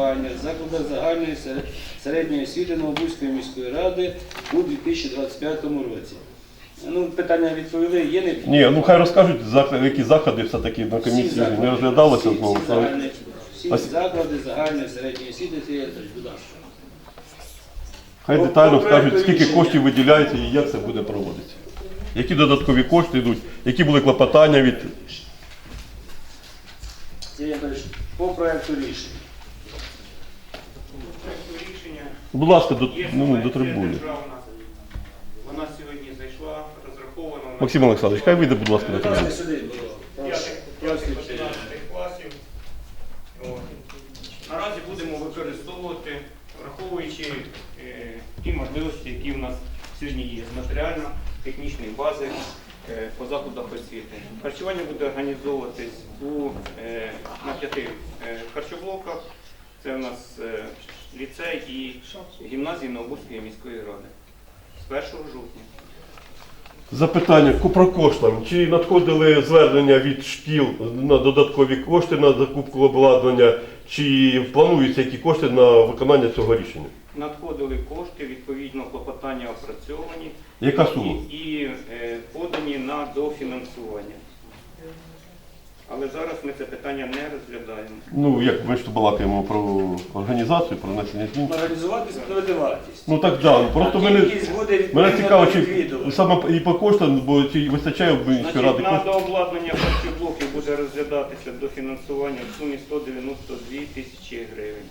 харчування в закладах загальної середньої освіти Новобузької міської ради у 2025 році. Ну, питання відповіли, є не Ні, ну хай розкажуть, які заходи все-таки на комісії не розглядалося Всі- знову. Всі, загальні, всі Ось- заклади загальної середньої освіти, Сергій Анатолійович, будь ласка. Хай Про- детально про скажуть, скільки рішення. коштів виділяється і як це буде проводитися. Які додаткові кошти йдуть, які були клопотання від. Сергій Анатолійович, по проекту рішення. Проекту рішення Будь ласка, до, є ну, до трибуни. державна. Вона сьогодні зайшла, розрахована. на Максим Олександрович, хай вийде, будь ласка, на трибуну. сюди було. п'ятих п'ятих, 11 класів. От. Наразі будемо використовувати, враховуючи е, ті можливості, які в нас сьогодні є з матеріально-технічної бази е, по закладах освіти. Харчування буде організовуватись у, е, на п'яти е, харчоблоках. Це у нас е, ліцей і гімназії Новобузької міської ради з 1 жовтня. Запитання про коштам. Чи надходили звернення від шкіл на додаткові кошти на закупку обладнання, чи плануються які кошти на виконання цього рішення? Надходили кошти, відповідно, клопотання опрацьовані Яка сума? і, і е, подані на дофінансування. Але зараз ми це питання не розглядаємо. Ну, як ми ж то балакаємо про організацію, про внесення змін. Організувати справедливу вартість. Ну так да, просто А мене, кількість буде мене цікаво, чи саме і по коштам, бо чи вистачає в міської Значить, ради на коштів. дообладнання харчоблоків буде розглядатися дофінансування в сумі 192 тисячі гривень.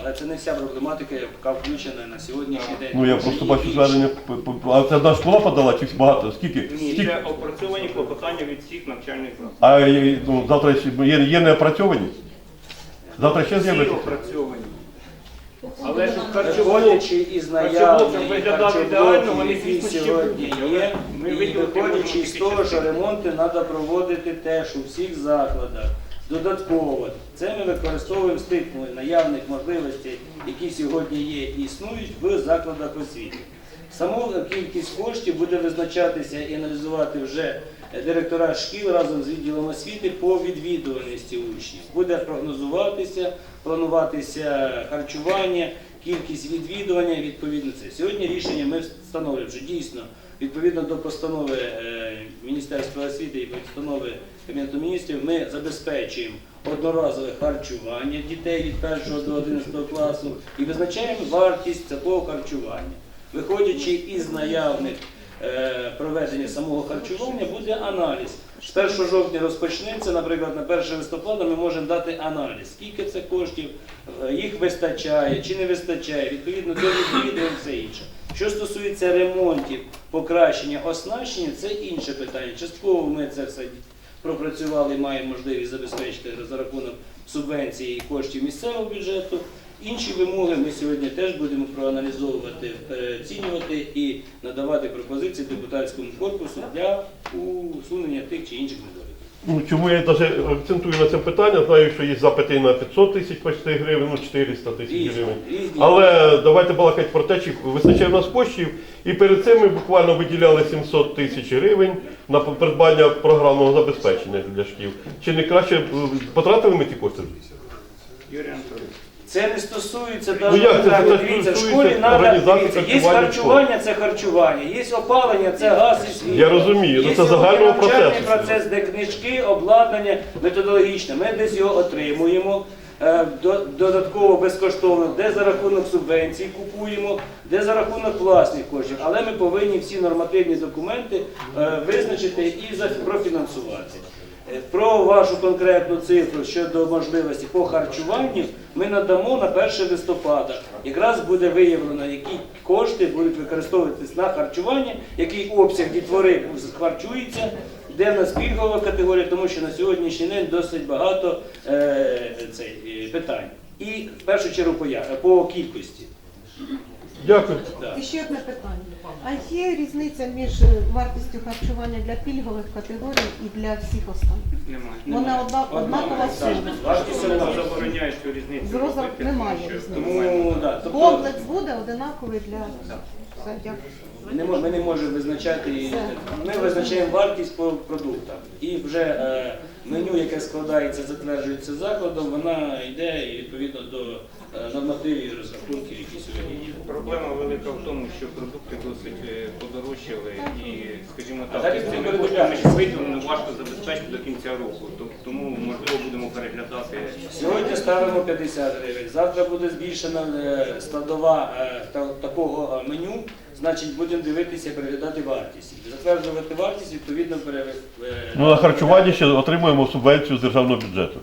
Але це не вся проблематика, яка включена на сьогоднішній день. Ну я просто бачу звернення. А це одна школа подала чи багато? Скільки? Ні, Скільки? це опрацьовані клопотання від всіх навчальних закладів. А е, ну, завтра ще є, є неопрацьовані? Завтра ще Всі з'являться? опрацьовані. Але харчування Виходячи із Харчоблок наявних виглядав ідеально, вони, харчоблоків, які звісно, ще сьогодні будуть, є, але ми і виділити виходячи можемо з тільки того, що частину. ремонти треба проводити теж у всіх закладах. Додатково. Це ми використовуємо з тих наявних можливостей, які сьогодні є і існують в закладах освіти. Саму кількість коштів буде визначатися і аналізувати вже директора шкіл разом з відділом освіти по відвідуваності учнів. Буде прогнозуватися, плануватися харчування, кількість відвідування, відповідно це. Сьогодні рішення ми встановлюємо, що дійсно відповідно до постанови е, Міністерства освіти і постанови Кабінету міністрів ми забезпечуємо одноразове харчування дітей від 1 до 11 класу і визначаємо вартість такого харчування. Виходячи із наявних е, проведення самого харчування, буде аналіз. З 1 жовтня розпочнеться, наприклад, на 1 листопада ми можемо дати аналіз, скільки це коштів, е, їх вистачає чи не вистачає, відповідно до відвідувань все інше. Що стосується ремонтів, покращення оснащення, це інше питання. Частково ми це все пропрацювали, маємо можливість забезпечити за рахунок субвенції і коштів місцевого бюджету. Інші вимоги ми сьогодні теж будемо проаналізовувати, переоцінювати і надавати пропозиції депутатському корпусу для усунення тих чи інших недоліків. Ну, чому я навіть акцентую на це питання? Знаю, що є запити на 500 тисяч почти гривень, ну 400 тисяч гривень. Але давайте балакати про те, чи вистачає в нас коштів. І перед цим ми буквально виділяли 700 тисяч гривень на придбання програмного забезпечення для шкіл. Чи не краще е, потратили ми ті кошти? Юрій Анатолійович. Це не стосується Ну, як це? питання. Це Дивіться, в стосується школі треба організації дивіться, є харчування харчування, це харчування, є опалення, це газ і світло. Я розумію, ну, це загального навчальний процесу. процес, де книжки, обладнання методологічне. Ми десь його отримуємо. е, до- Додатково безкоштовно, де за рахунок субвенцій купуємо, де за рахунок власних коштів. Але ми повинні всі нормативні документи е, визначити і за- профінансувати. Е, Про вашу конкретну цифру щодо можливості по харчуванню ми надамо на 1 листопада. Якраз буде виявлено, які кошти будуть використовуватись на харчування, який обсяг дітвори харчується, де в нас пільгова категорія, тому що на сьогоднішній день досить багато е, цей, е, питань. І в першу чергу по, по кількості. Дякую. Да. І ще одне питання. А є різниця між е, вартістю харчування для пільгових категорій і для всіх останніх? Немає. Вона одна, однакова сума. Вартість Закон забороняє цю різницю. Зрозум- робити, немає тому що- різниці. Тому да, тобто, Комплекс буде одинаковий для все. Дякую. Ми не, мож- ми не можемо визначати, ми визначаємо вартість по продуктам. І вже е, меню, яке складається, затверджується закладом, вона йде і відповідно. до е, нормативів і розрахунків, які сьогодні є. Проблема велика в тому, що продукти досить е, подорожчали і, скажімо так, з цими будемо коштами передивлятися. виділено важко забезпечити до кінця року. Тоб- Тому можливо будемо переглядати. Сьогодні ставимо 50 гривень. Завтра буде збільшена е, складова е, та- такого е, меню. Значить, будемо дивитися, переглядати вартість. Затверджувати вартість, відповідно перевести. Ну на харчування ще отримуємо субвенцію з державного бюджету.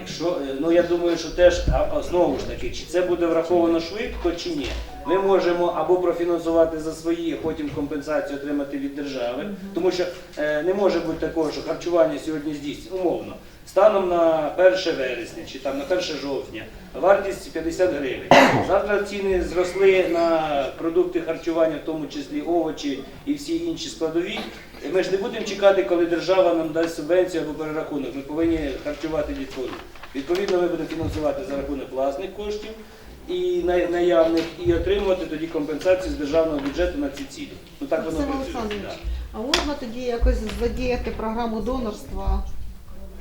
Якщо е, ну я думаю, що теж знову ж таки, чи це буде враховано швидко, чи ні. Ми можемо або профінансувати за свої, а потім компенсацію отримати від держави, тому що е, не може бути такого, що харчування сьогодні здійснюється умовно. Станом на 1 вересня чи там на 1 жовтня вартість 50 гривень. Завтра ціни зросли на продукти харчування, в тому числі овочі і всі інші складові. Ми ж не будемо чекати, коли держава нам дасть субвенцію або перерахунок. Ми повинні харчувати дітей. Відповідно, ми будемо фінансувати за рахунок власних коштів і наявних, і отримувати тоді компенсацію з державного бюджету на ці цілі. Ну так воно Максим працює. Олександрович, да. а можна тоді якось задіяти програму донорства?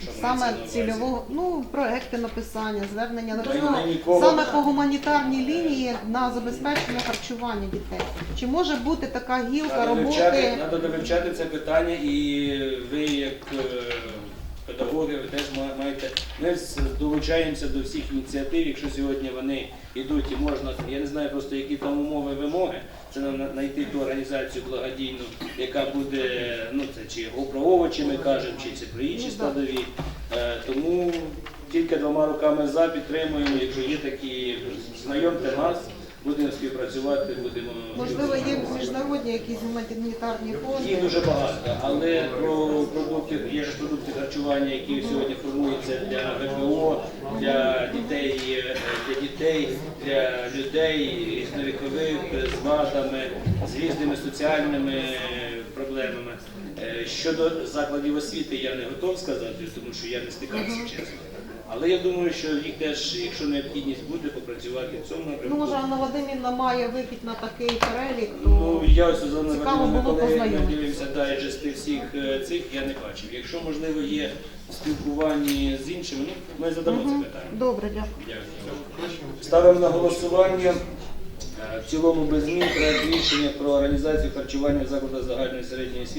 Що Саме мається на увазі? цільового, ну, проекти написання, звернення Та й на нікого. саме по гуманітарній лінії на забезпечення харчування дітей. Чи може бути така гілка Треба вивчати, роботи? треба вивчати це питання, і ви, як е, педагоги, ви теж маєте. Ми долучаємося до всіх ініціатив, якщо сьогодні вони йдуть і можна, я не знаю просто які там умови вимоги. Це нам знайти ту організацію благодійну, яка буде, ну це чи про овочі ми кажемо, чи це про інші Ну, складові. Е, Тому тільки двома руками за підтримуємо, якщо є такі, знайомте нас, будемо співпрацювати, будемо. Можливо, є міжнародні якісь гуманітарні Їх дуже багато, але про продукти є ж продукти харчування, які сьогодні формуються для ВПО, для дітей, е, для дітей, для людей різновікових з вадами, з різними соціальними проблемами. Щодо закладів освіти я не готов сказати, тому що я не стикався чесно. Але я думаю, що їх теж, якщо необхідність буде, попрацювати в цьому Ну, напрямку. може, Анна Вадимівна має вихід на такий перелік, Ну, я ось за Цікаво було коли ми познайомитися. дивимося дайджести всіх е, цих, я не бачив. Якщо, можливо, є спілкування з іншими, ну, ми задамо це питання. добре, дякую. Дякую. Ставимо на голосування. Е, В цілому без змін проект рішення про організацію харчування в закладах загальної середньої освіти.